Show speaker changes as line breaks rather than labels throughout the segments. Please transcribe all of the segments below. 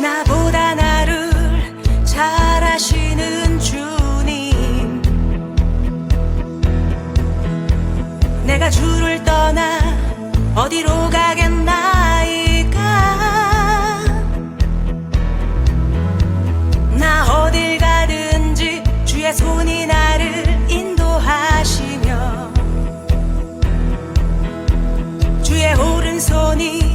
나보다 나를 잘 아시는 주님. 내가 주를 떠나 어디로 가겠나이까? 나 어딜 가든지 주의 손이 나를 인도하시며 주의 오른손이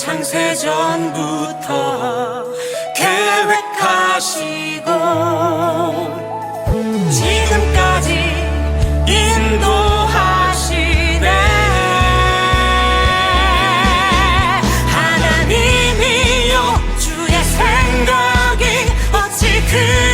창세 전부터 계획하시고 지금까지 인도하시네. 하나님이여 주의 생각이 어찌 그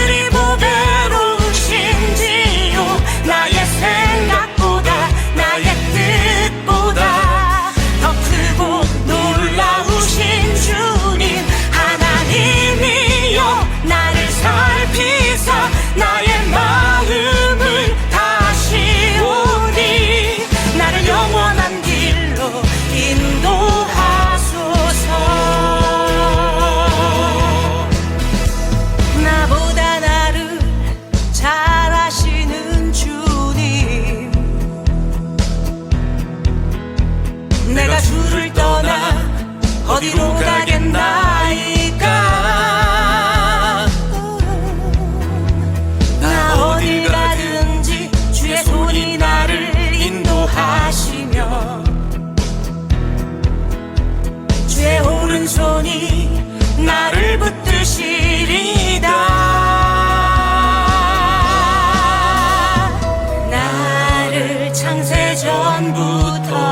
어디로 가겠나이까? 나 어딜 가든지 주의 손이 나를 인도하시며 주의 오른손이 나를 붙드시리다. 나를 창세 전부터